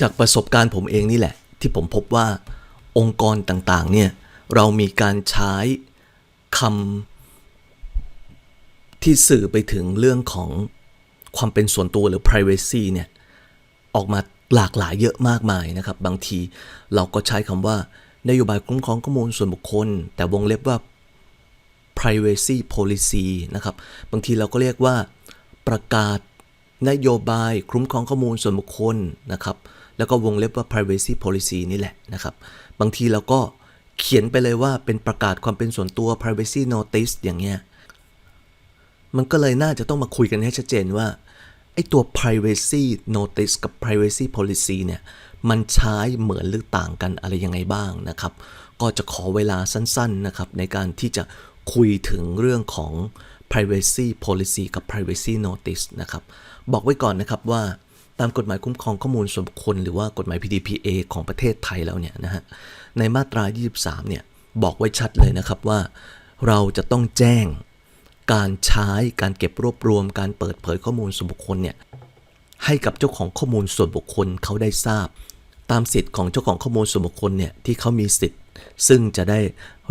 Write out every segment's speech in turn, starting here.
จากประสบการณ์ผมเองนี่แหละ ที่ผมพบว่าองค์กรต่างๆเนี่ยเรามีการใช้คำที่สื่อไปถึงเรื่องของความเป็นส่วนตัวหรือ privacy เนี่ยออกมาหลากหลายเยอะมากมายนะครับ บางทีเราก็ใช้คำว่านโยบายคุ้มครองข้อมูลส่วนบุคคล แต่วงเล็บว่า privacy policy นะครับ บางทีเราก็เรียกว่าประกาศนโยบายคุ้มครองข้อมูลส่วนบุคคลนะครับ แล้วก็วงเล็บว่า privacy policy นี่แหละนะครับ บางทีเราก็เขียนไปเลยว่าเป็นประกาศความเป็นส่วนตัว privacy notice อย่างเงี้ย มันก็เลยน่าจะต้องมาคุยกันให้ชัดเจนว่าไอ้ตัว privacy notice กับ privacy policy เนี่ย มันใช้เหมือนหรือต่างกันอะไรยังไงบ้างนะครับ ก็จะขอเวลาสั้นๆนะครับ ในการที่จะคุยถึงเรื่องของ privacy policy กับ privacy notice นะครับ บอกไว้ก่อนนะครับว่า ตามกฎหมายคุ้มครองข้อมูลส่วนบุคคล หรือว่ากฎหมาย PDPA ของประเทศไทยแล้วเนี่ยนะฮะในมาตรา 23 เนี่ยบอกไว้ชัดเลยนะครับว่า เราจะต้องแจ้งการใช้การเก็บรวบรวม การเปิดเผยข้อมูลส่วนบุคคลเนี่ยให้กับเจ้าของข้อมูลส่วนบุคคลเขาได้ทราบ ตามสิทธิ์ของเจ้าของข้อมูลส่วนบุคคลเนี่ยที่เขามีสิทธิ์ ซึ่งจะได้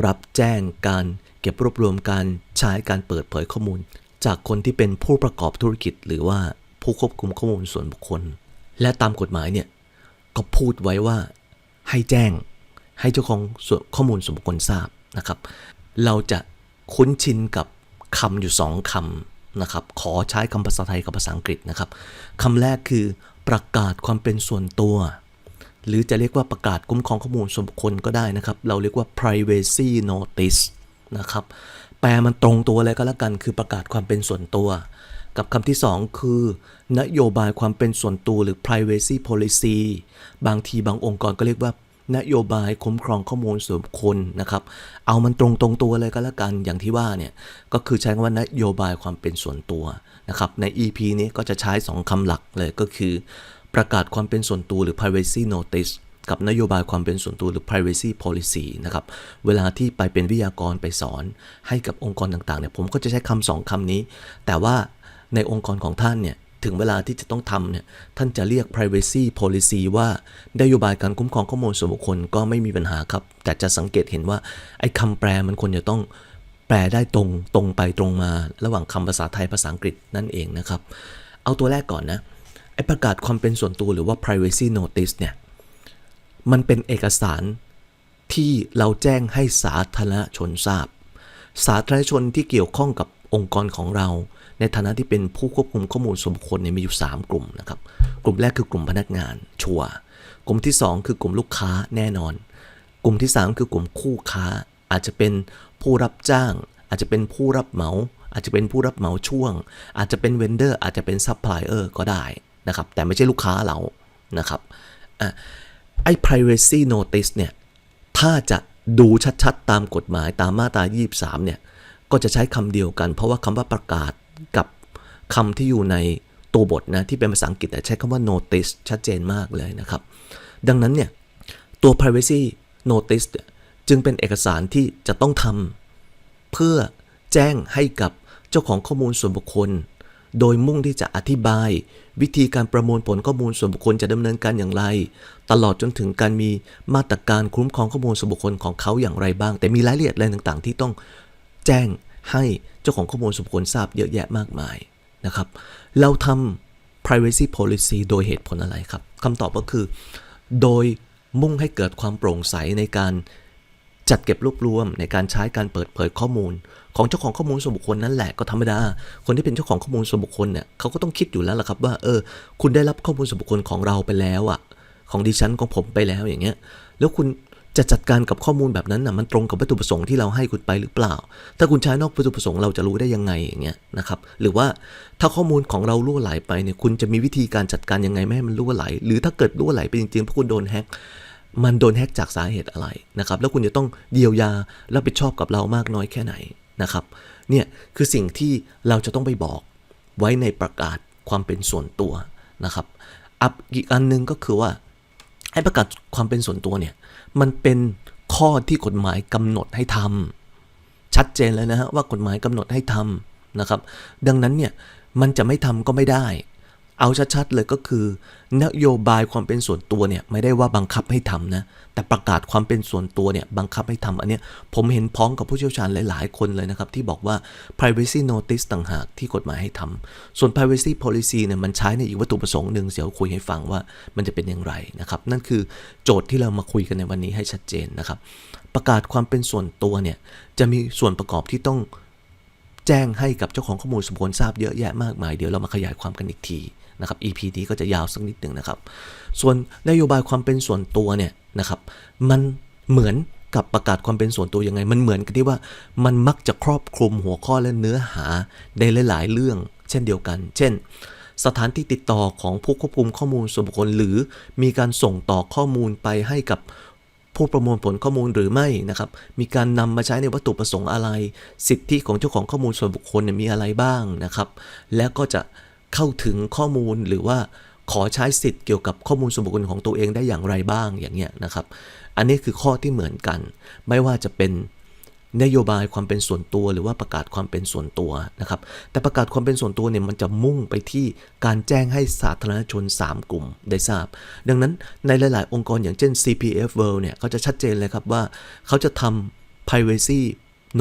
รับแจ้งการเก็บรวบรวมการใช้การเปิดเผยข้อมูล จากคนที่เป็นผู้ประกอบธุรกิจหรือว่า ผู้ควบคุมข้อมูลส่วนบุคคล และตามกฎหมายเนี่ยก็พูดไว้ว่าให้แจ้งให้เจ้าของข้อมูลส่วนบุคคลทราบนะครับ เราจะคุ้นชินกับคำอยู่สองคำนะครับ ขอใช้คำภาษาไทยกับภาษาอังกฤษนะครับคำแรกคือประกาศความเป็นส่วนตัว หรือจะเรียกว่าประกาศคุ้มครองข้อมูลส่วนบุคคลก็ได้นะครับ เราเรียกว่า privacy notice นะครับ แปลมันตรงตัวเลยก็แล้วกัน คือประกาศความเป็นส่วนตัว กับคำที่ 2 คือ นโยบายความเป็นส่วนตัวหรือ privacy policy บางทีบางองค์กรก็เรียกว่านโยบายคุ้มครองข้อมูลส่วนบุคคลนะครับ เอามันตรงตรงตัวเลยก็แล้วกันอย่างที่ว่าเนี่ย ก็คือใช้คำว่านโยบายความเป็นส่วนตัวนะครับ ใน EP นี้ก็จะใช้ 2คำหลักเลยก็คือ ประกาศความเป็นส่วนตัวหรือ privacy notice กับนโยบายความเป็นส่วนตัวหรือ privacy policy นะครับ เวลาที่ไปเป็นวิทยากรไปสอนให้กับองค์กรต่างๆเนี่ยผมก็จะใช้คำสองคำนี้ แต่ว่า ในองค์กรของท่านเนี่ยถึงเวลาที่จะต้องทำเนี่ยท่านจะเรียก privacy policy ว่านโยบายการคุ้มครองข้อมูลส่วนบุคคลก็ไม่มีปัญหาครับ แต่จะสังเกตเห็นว่าไอ้คำแปลมันควรจะต้องแปลได้ตรงตรงไปตรงมา ระหว่างคำภาษาไทยภาษาอังกฤษนั่นเองนะครับ เอาตัวแรกก่อนนะไอ้ประกาศความเป็นส่วนตัวหรือว่า privacy notice เนี่ยมันเป็นเอกสารที่เราแจ้งให้สาธารณชนทราบ สาธารณชนที่เกี่ยวข้องกับองค์กรของเรา ในฐานะที่เป็นผู้ควบคุมข้อมูลส่วนบุคคลเนี่ยมีอยู่ 3 กลุ่มนะครับ กลุ่มแรกคือกลุ่มพนักงานชัวกลุ่มที่ 2 คือกลุ่มลูกค้าแน่นอน กลุ่มที่ 3 คือกลุ่มคู่ค้า อาจจะเป็นผู้รับจ้าง อาจจะเป็นผู้รับเหมา อาจจะเป็นผู้รับเหมาช่วง อาจจะเป็นเวนเดอร์ อาจจะเป็นซัพพลายเออร์ก็ได้นะครับ แต่ไม่ใช่ลูกค้าเรานะครับอไอ้ privacy notice เนี่ย ถ้าจะดูชัดๆ ตามกฎหมายตามมาตรา 23 เนี่ย ก็จะใช้คำเดียวกัน เพราะว่าคำว่าประกาศ กับคำที่อยู่ในตัวบทนะที่เป็นภาษาอังกฤษแต่ใช้คำว่า notice ชัดเจนมากเลยนะครับ ดังนั้นเนี่ยตัว privacy notice จึงเป็นเอกสารที่จะต้องทำเพื่อแจ้งให้กับเจ้าของข้อมูลส่วนบุคคล โดยมุ่งที่จะอธิบาย วิธีการประมวลผลข้อมูลส่วนบุคคลจะดำเนินการอย่างไร ตลอดจนถึงการมีมาตรการคุ้มครองข้อมูลส่วนบุคคลของเขาอย่างไรบ้าง แต่มีรายละเอียดอะไรต่างๆ ที่ต้องแจ้ง ให้เจ้าของข้อมูลส่วนบุคคลทราบเยอะแยะมากมายนะครับ เราทำ privacy policy โดยเหตุผลอะไรครับคำตอบก็คือ โดยมุ่งให้เกิดความโปร่งใสในการจัดเก็บรวบรวมในการใช้การเปิดเผยข้อมูล ของเจ้าของข้อมูลส่วนบุคคลนั่นแหละก็ธรรมดา คนที่เป็นเจ้าของข้อมูลส่วนบุคคลเนี่ยเขาก็ต้องคิดอยู่แล้วล่ะครับว่าเออ คุณได้รับข้อมูลส่วนบุคคลของเราไปแล้วอะของดิฉันของผมไปแล้วอย่างเงี้ย แล้วคุณ จะจัดการกับข้อมูลแบบนั้นน่ะมันตรงกับวัตถุประสงค์ที่เราให้คุณไปหรือเปล่า ถ้าคุณใช้นอกวัตถุประสงค์เราจะรู้ได้ยังไงอย่างเงี้ยนะครับหรือว่าถ้าข้อมูลของเราล่วไหลไปเนี่ยคุณจะมีวิธีการจัดการยังไงไม่ให้มันล่วไหล หรือถ้าเกิดล่วไหลไปจริงๆเพราะคุณโดนแฮ็กมันโดนแฮ็กจากสาเหตุอะไรนะครับแล้วคุณจะต้องเยียวยารับผิดชอบกับเรามากน้อยแค่ไหนนะครับเนี่ยคือสิ่งที่เราจะต้องไปบอกไว้ในประกาศความเป็นส่วนตัวนะครับอัพอีกอันหนึงก็คือว่า ให้ประกาศความเป็นส่วนตัวเนี่ย มันเป็นข้อที่กฎหมายกำหนดให้ทำชัดเจนเลยนะฮะว่ากฎหมายกำหนดให้ทำนะครับ ดังนั้นเนี่ยมันจะไม่ทำก็ไม่ได้ เอาชัดๆเลยก็คือ นโยบายความเป็นส่วนตัวเนี่ยไม่ได้ว่าบังคับให้ทำนะแต่ประกาศความเป็นส่วนตัวเนี่ยบังคับให้ทำอันเนี้ยผมเห็นพ้องกับผู้เชี่ยวชาญหลาย ๆ คนเลยนะครับที่บอกว่า privacy notice ต่างหากที่กฎหมายให้ทำส่วน privacy policy เนี่ยมันใช้ในอีกวัตถุประสงค์หนึ่งเดี๋ยวคุยให้ฟังว่ามันจะเป็นอย่างไรนะครับนั่นคือโจทย์ที่เรามาคุยกันในวันนี้ให้ชัดเจนนะครับประกาศความเป็นส่วนตัวเนี่ยจะมีส่วนประกอบที่ต้อง แจ้งให้กับเจ้าของข้อมูลสมควรทราบเยอะแยะมากมาย เดี๋ยวเรามาขยายความกันอีกทีนะครับ EP นี้ก็จะยาวสักนิดหนึ่งนะครับ ส่วนนโยบายความเป็นส่วนตัวเนี่ยนะครับ มันเหมือนกับประกาศความเป็นส่วนตัวยังไง มันเหมือนกันที่ว่ามันมักจะครอบคลุมหัวข้อและเนื้อหาในหลาย ๆ เรื่อง เช่นเดียวกัน เช่น สถานที่ติดต่อของผู้ควบคุมข้อมูลส่วนบุคคลหรือมีการส่งต่อข้อมูลไปให้กับ ผู้ประมวลผลข้อมูลหรือไม่นะครับ มีการนำมาใช้ในวัตถุประสงค์อะไร สิทธิของเจ้าของข้อมูลส่วนบุคคลมีอะไรบ้างนะครับ แล้วก็จะเข้าถึงข้อมูลหรือว่าขอใช้สิทธิ์เกี่ยวกับข้อมูลส่วนบุคคลของตัวเองได้อย่างไรบ้างอย่างเงี้ยนะครับ อันนี้คือข้อที่เหมือนกัน ไม่ว่าจะเป็น นโยบายความเป็นส่วนตัว หรือว่าประกาศความเป็นส่วนตัวนะครับ แต่ประกาศความเป็นส่วนตัวเนี่ยมันจะมุ่งไปที่การแจ้งให้สาธารณชน 3 กลุ่มได้ทราบ ดังนั้นในหลาย ๆ องค์กรอย่างเช่น CPF World เนี่ยเขาจะชัดเจนเลยครับว่าเขาจะทำ privacy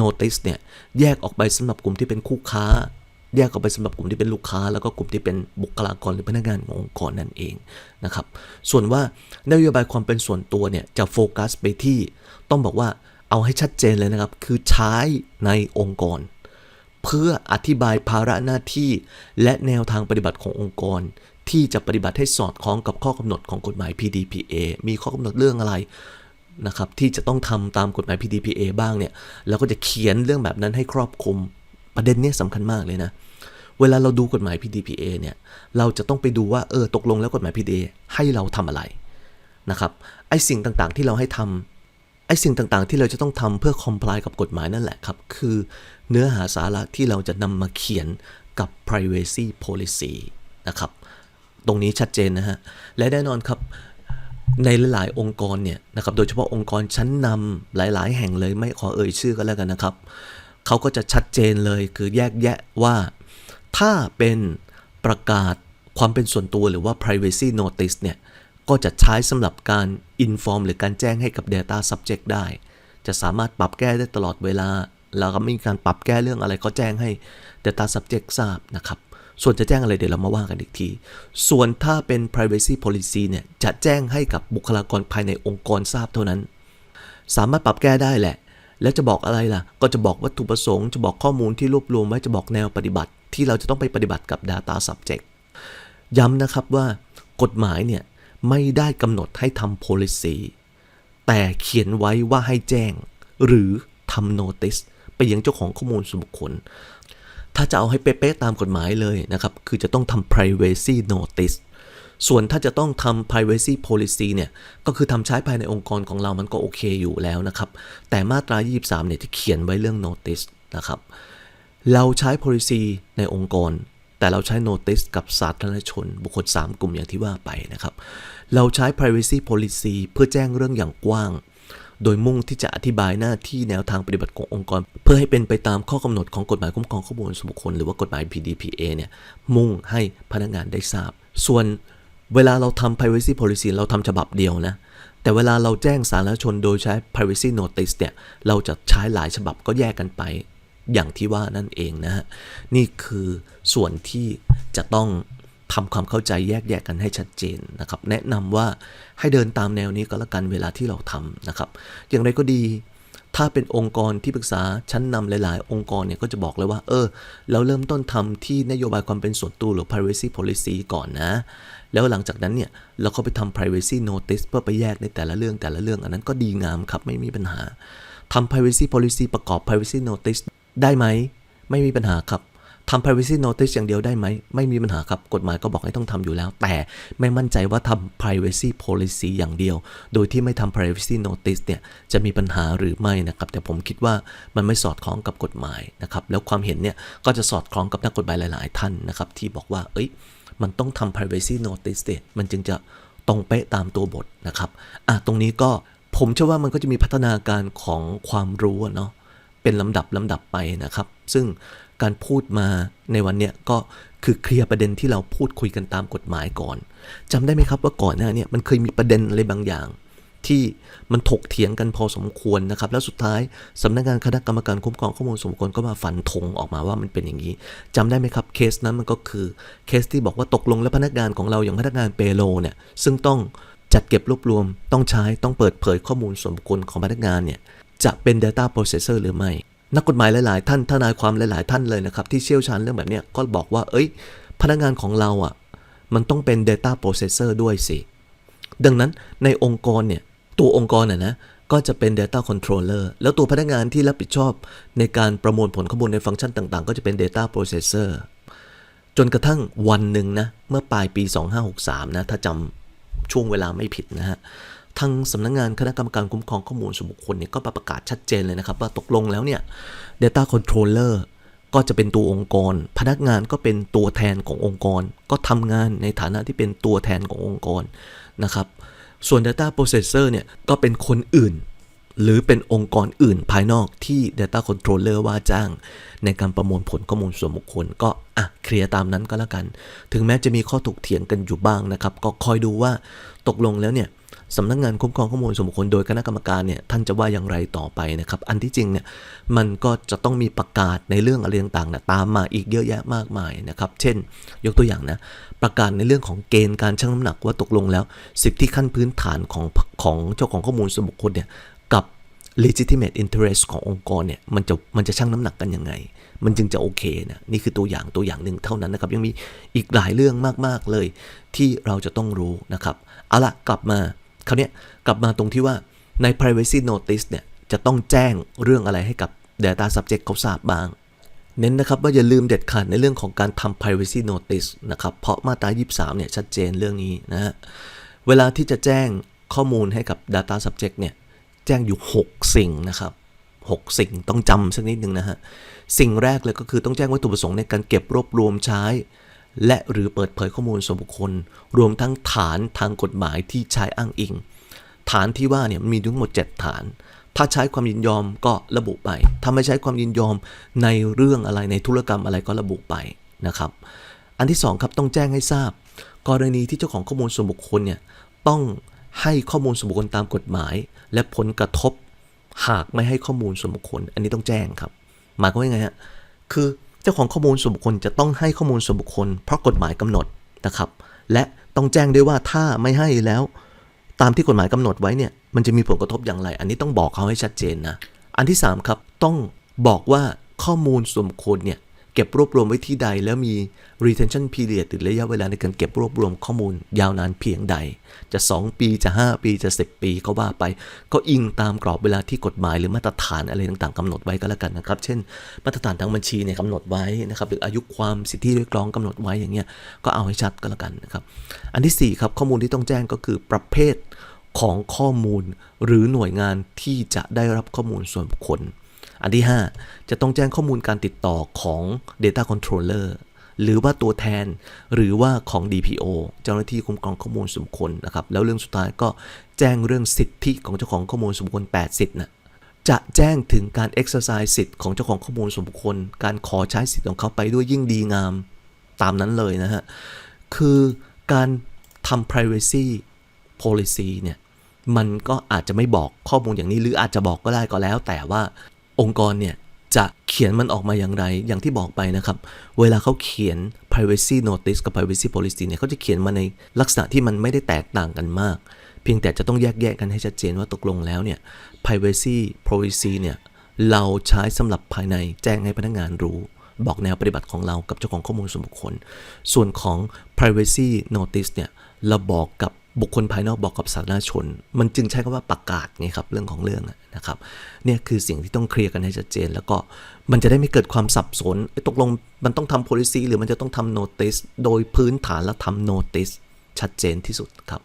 notice เนี่ยแยกออกไปสำหรับกลุ่มที่เป็นคู่ค้า แยกออกไปสำหรับกลุ่มที่เป็นลูกค้า แล้วก็กลุ่มที่เป็นบุคลากรหรือพนักงานขององค์กรนั่นเองนะครับ ส่วนว่านโยบายความเป็นส่วนตัวเนี่ยจะโฟกัสไปที่ต้องบอกว่า เอาให้ชัดเจนเลยนะครับ คือใช้ในองค์กร เพื่ออธิบายภาระหน้าที่ และแนวทางปฏิบัติขององค์กร ที่จะปฏิบัติให้สอดคล้องกับข้อกำหนดของกฎหมาย PDPA มีข้อกำหนดเรื่องอะไรนะครับที่จะต้องทำตามกฎหมาย PDPA บ้างเนี่ยเราก็จะเขียนเรื่องแบบนั้นให้ครอบคลุมประเด็นนี้สำคัญมากเลยนะเวลาเราดูกฎหมาย PDPA เนี่ย เราจะต้องไปดูว่า เออ ตกลงแล้วกฎหมาย PDPA ให้เราทำอะไรนะครับ ไอ้สิ่งต่างๆที่เราให้ทำ ไอ้สิ่งต่างๆ ที่เราจะต้องทำเพื่อ comply กับกฎหมายนั่นแหละครับ คือเนื้อหาสาระที่เราจะนำมาเขียนกับ privacy policy นะครับ ตรงนี้ชัดเจนนะฮะ และแน่นอนครับในหลายๆ องค์กรเนี่ยนะครับ โดยเฉพาะองค์กรชั้นนำหลายๆ แห่งเลยไม่ขอเอ่ยชื่อก็แล้วกันนะครับ เขาก็จะชัดเจนเลยคือแยกแยะว่า ถ้าเป็นประกาศความเป็นส่วนตัวหรือว่า privacy notice เนี่ย ก็จะใช้สำหรับการ inform หรือการแจ้งให้กับ data subject ได้ จะสามารถปรับแก้ได้ตลอดเวลา แล้วก็มีการปรับแก้เรื่องอะไรก็แจ้งให้ data subject ทราบนะครับส่วนจะแจ้งอะไรเดี๋ยวเรามาว่ากันอีกที ส่วนถ้าเป็น privacy policy เนี่ย จะแจ้งให้กับบุคลากรภายในองค์กรทราบเท่านั้น สามารถปรับแก้ได้แหละ แล้วจะบอกอะไรล่ะ ก็จะบอกวัตถุประสงค์ จะบอกข้อมูลที่รวบรวมไว้จะบอกแนวปฏิบัติ ที่เราจะต้องไปปฏิบัติกับ data subject ย้ำนะครับว่ากฎหมายเนี่ย ไม่ได้กำหนดให้ทำ policy แต่เขียนไว้ว่าให้แจ้ง หรือทำ notice ไปยังเจ้าของข้อมูลส่วนบุคคล ถ้าจะเอาให้เป๊ะๆตามกฎหมายเลยนะครับ คือจะต้องทำ privacy notice ส่วนถ้าจะต้องทำ privacy policy เนี่ย ก็คือทำใช้ภายในองค์กรของเรามันก็โอเคอยู่แล้วนะครับ แต่มาตรา 23 เนี่ยที่เขียนไว้เรื่อง notice นะครับ เราใช้ policy ในองค์กร แต่เราใช้ notice กับสาธารณชน บุคคล 3 กลุ่มอย่างที่ว่าไปนะครับ เราใช้ privacy policy เพื่อแจ้งเรื่องอย่างกว้าง โดยมุ่งที่จะอธิบายหน้าที่แนวทางปฏิบัติขององค์กร เพื่อให้เป็นไปตามข้อกำหนดของกฎหมายคุ้มครองข้อมูลส่วนบุคคล หรือว่ากฎหมาย PDPA เนี่ยมุ่งให้พนักงานได้ทราบ ส่วนเวลาเราทำ privacy policy เราทำฉบับเดียวนะแต่เวลาเราแจ้งสาธารณชนโดยใช้ privacy notice เนี่ย เราจะใช้หลายฉบับก็แยกกันไป อย่างที่ว่านั่นเองนะฮะนี่คือส่วนที่จะต้องทำความเข้าใจแยกแยะกันให้ชัดเจนนะครับ แนะนำว่าให้เดินตามแนวนี้ก็แล้วกันเวลาที่เราทำนะครับ อย่างไรก็ดี ถ้าเป็นองค์กรที่ปรึกษาชั้นนำหลาย ๆ องค์กรเนี่ยก็จะบอกเลยว่า เออ เราเริ่มต้นทำที่นโยบายความเป็นส่วนตัวหรือ privacy policy ก่อนนะ แล้วหลังจากนั้นเนี่ยเราก็ไปทำ privacy notice เพื่อไปแยกในแต่ละเรื่องแต่ละเรื่อง อันนั้นก็ดีงามครับไม่มีปัญหาทำ privacy policy ประกอบ privacy notice ได้ไหม ไม่มีปัญหาครับทำ privacy notice อย่างเดียวได้ไหม ไม่มีปัญหาครับ กฎหมายก็บอกให้ต้องทำอยู่แล้ว แต่ไม่มั่นใจว่าทำ privacy policy อย่างเดียว โดยที่ไม่ทำ privacy notice เนี่ย จะมีปัญหาหรือไม่นะครับ แต่ผมคิดว่ามันไม่สอดคล้องกับกฎหมายนะครับ แล้วความเห็นเนี่ย ก็จะสอดคล้องกับนักกฎหมายหลาย ๆ ท่านนะครับ ที่บอกว่า เอ้ย มันต้องทำ privacy notice เดมันจึงจะตรงเป๊ะตามตัวบทนะครับ อะ ตรงนี้ก็ผมเชื่อว่ามันก็จะมีพัฒนาการของความรู้เนาะ เป็นลำดับลำดับไปนะครับ ซึ่งการพูดมาในวันเนี้ยก็คือเคลียร์ประเด็นที่เราพูดคุยกันตามกฎหมายก่อนจำได้ไหมครับว่าก่อนหน้าเนี้มันเคยมีประเด็นอะไรบางอย่าง ที่มันถกเถียงกันพอสมควรนะครับ แล้วสุดท้ายสำนักงานคณะกรรมการคุ้มครองข้อมูลส่วนบุคคลก็มาฟันธงออกมาว่ามันเป็นอย่างนี้จำได้ไหมครับเคสนั้นมันก็คือเคสที่บอกว่าตกลงแล้วพนักงานของเราอย่างพนักงานเปโลเนี่ยซึ่งต้องจัดเก็บรวบรวมต้องใช้ต้องเปิดเผยข้อมูลส่วนบุคคลของพนักงานเนี่ย จะเป็น Data Processor หรือไม่ นักกฎหมายหลาย ๆ ท่านทนายความหลาย ๆ ท่านเลยนะครับ ที่เชี่ยวชาญเรื่องแบบนี้ก็บอกว่า เอ้ย พนักงานของเราอะมันต้องเป็น Data Processor ด้วยสิ ดังนั้นในองค์กรเนี่ย ตัวองค์กรน่ะนะก็จะเป็น Data Controller แล้วตัวพนักงานที่รับผิดชอบ ในการประมวลผลข้อมูลในฟังก์ชันต่าง ๆ ก็จะเป็น Data Processor จนกระทั่งวันหนึ่งนะ เมื่อปลายปี 2563 นะ ถ้าจำช่วงเวลาไม่ผิดนะฮะ ทางสำนักงานคณะกรรมการคุ้มครองข้อมูลส่วนบุคคลเนี่ยก็ประกาศชัดเจนเลยนะครับ ว่าตกลงแล้วเนี่ย Data Controller ก็จะเป็นตัวองค์กร พนักงานก็เป็นตัวแทนขององค์กร ก็ทำงานในฐานะที่เป็นตัวแทนขององค์กรนะครับ ส่วน Data Processor เนี่ยก็เป็นคนอื่น หรือเป็นองค์กรอื่นภายนอกที่ Data Controller ว่าจ้าง ในการประมวลผลข้อมูลส่วนบุคคล ก็อะเคลียร์ตามนั้นก็แล้วกัน ถึงแม้จะมีข้อถกเถียงกันอยู่บ้างนะครับ ก็คอยดูว่าตกลงแล้วเนี่ย สำนักงานคุ้มครองข้อมูลส่วนบุคคลโดยคณะกรรมการเนี่ยท่านจะว่าอย่างไรต่อไปนะครับ อันที่จริงเนี่ยมันก็จะต้องมีประกาศในเรื่องอะไรต่างๆนะตามมาอีกเยอะแยะมากมายนะครับ เช่น ยกตัวอย่างนะประกาศในเรื่องของเกณฑ์การชั่งน้ำหนักว่าตกลงแล้ว สิทธิขั้นพื้นฐานของของเจ้าของข้อมูลส่วนบุคคลเนี่ยกับ legitimate interest ขององค์กรเนี่ยมันจะมันจะชั่งน้ำหนักกันยังไง มันจึงจะโอเคนะนี่คือตัวอย่างตัวอย่างหนึ่งเท่านั้นนะครับ ยังมีอีกหลายเรื่องมากๆเลย ที่เราจะต้องรู้นะครับเอาละกลับมา คราวเนี้ยกลับมาตรงที่ว่าใน privacy notice เนี่ยจะต้องแจ้งเรื่องอะไรให้กับ data subject เขาทราบบ้าง เน้นนะครับว่าอย่าลืมเด็ดขาดในเรื่องของการทำ privacy notice นะครับ เพราะมาตรา 23 เนี่ยชัดเจนเรื่องนี้นะฮะ เวลาที่จะแจ้งข้อมูลให้กับ data subject เนี่ยแจ้งอยู่ 6 สิ่งนะครับ 6 สิ่งต้องจำสักนิดหนึ่งนะฮะ สิ่งแรกเลยก็คือต้องแจ้งวัตถุประสงค์ในการเก็บรวบรวมใช้ และหรือเปิดเผยข้อมูลส่วนบุคคล รวมทั้งฐานทางกฎหมายที่ใช้อ้างอิง ฐานที่ว่าเนี่ยมีทั้งหมด 7 ฐาน ถ้าใช้ความยินยอมก็ระบุไป ถ้าไม่ใช้ความยินยอมในเรื่องอะไรในธุรกรรมอะไรก็ระบุไปนะครับ อันที่2ครับต้องแจ้งให้ทราบ กรณีที่เจ้าของข้อมูลส่วนบุคคลเนี่ยต้องให้ข้อมูลส่วนบุคคลตามกฎหมาย และผลกระทบหากไม่ให้ข้อมูลส่วนบุคคล อันนี้ต้องแจ้งครับ หมายความว่ายังไงฮะคือ จ้าของข้อมูลส่วนบุคคลจะต้องให้ข้อมูลส่วนบุคคล เพราะกฎหมายกำหนดนะครับ และต้องแจ้งด้วยว่าถ้าไม่ให้แล้ว ตามที่กฎหมายกำหนดไว้เนี่ยมันจะมีผลกระทบอย่างไร อันนี้ต้องบอกเขาให้ชัดเจนนะ อันที่ 3 ครับ ต้องบอกว่าข้อมูลส่วนบุคคลเนี่ย เก็บรวบรวมไว้ที่ใด แล้วมี retention period หรือระยะเวลาในการเก็บรวบรวมข้อมูล ยาวนานเพียงใด จะ 2 ปีจะ 5 ปีจะ 10 ปีก็ว่าไป ก็อิงตามกรอบเวลาที่กฎหมายหรือมาตรฐานอะไรต่างๆกำหนดไว้ก็แล้วกันนะครับ เช่น มาตรฐานทางบัญชีเนี่ยกำหนดไว้นะครับหรืออายุความสิทธิเรียกร้องกำหนดไว้อย่างเงี้ยก็เอาให้ชัดก็แล้วกันนะครับอันที่4ครับข้อมูลที่ต้องแจ้งก็คือประเภทของข้อมูลหรือหน่วยงานที่จะได้รับข้อมูลส่วนบุคคล อันที่ 5 จะต้องแจ้งข้อมูลการติดต่อของ Data Controller หรือว่าตัวแทนหรือว่าของ DPO เจ้าหน้าที่คุ้มครองข้อมูลส่วนบุคคลนะครับ แล้วเรื่องสุดท้ายก็แจ้งเรื่องสิทธิของเจ้าของข้อมูลส่วนบุคคล8สิทธินะจะแจ้งถึงการ exercise สิทธิ์ของเจ้าของข้อมูลส่วนบุคคล การขอใช้สิทธิ์ของเขาไปด้วยยิ่งดีงามตามนั้นเลยนะฮะ คือการทำ privacy policy เนี่ย มันก็อาจจะไม่บอกข้อมูลอย่างนี้หรืออาจจะบอกก็ได้ก็แล้ว แต่ว่า องค์กรเนี่ยจะเขียนมันออกมาอย่างไร อย่างที่บอกไปนะครับ เวลาเขาเขียน privacy notice กับ privacy policy เนี่ยเขาจะเขียนมาในลักษณะที่มันไม่ได้แตกต่างกันมาก เพียงแต่จะต้องแยกแยะกันให้ชัดเจนว่าตกลงแล้วเนี่ย privacy policy เนี่ยเราใช้สำหรับภายในแจ้งให้พนักงานรู้ บอกแนวปฏิบัติของเรากับเจ้าของข้อมูลส่วนบุคคล ส่วนของ privacy notice เนี่ยเราบอกกับ บุคคลภายนอกบอกกับสาธารณชน มันจึงใช้คำว่าประกาศไงครับเรื่องของเรื่องนะครับเนี่ยคือสิ่งที่ต้องเคลียร์กันให้ชัดเจน แล้วก็มันจะได้ไม่เกิดความสับสนตกลงมันต้องทำ policy หรือมันจะต้องทำ notice โดยพื้นฐานแล้วทำ notice ชัดเจนที่สุดครับ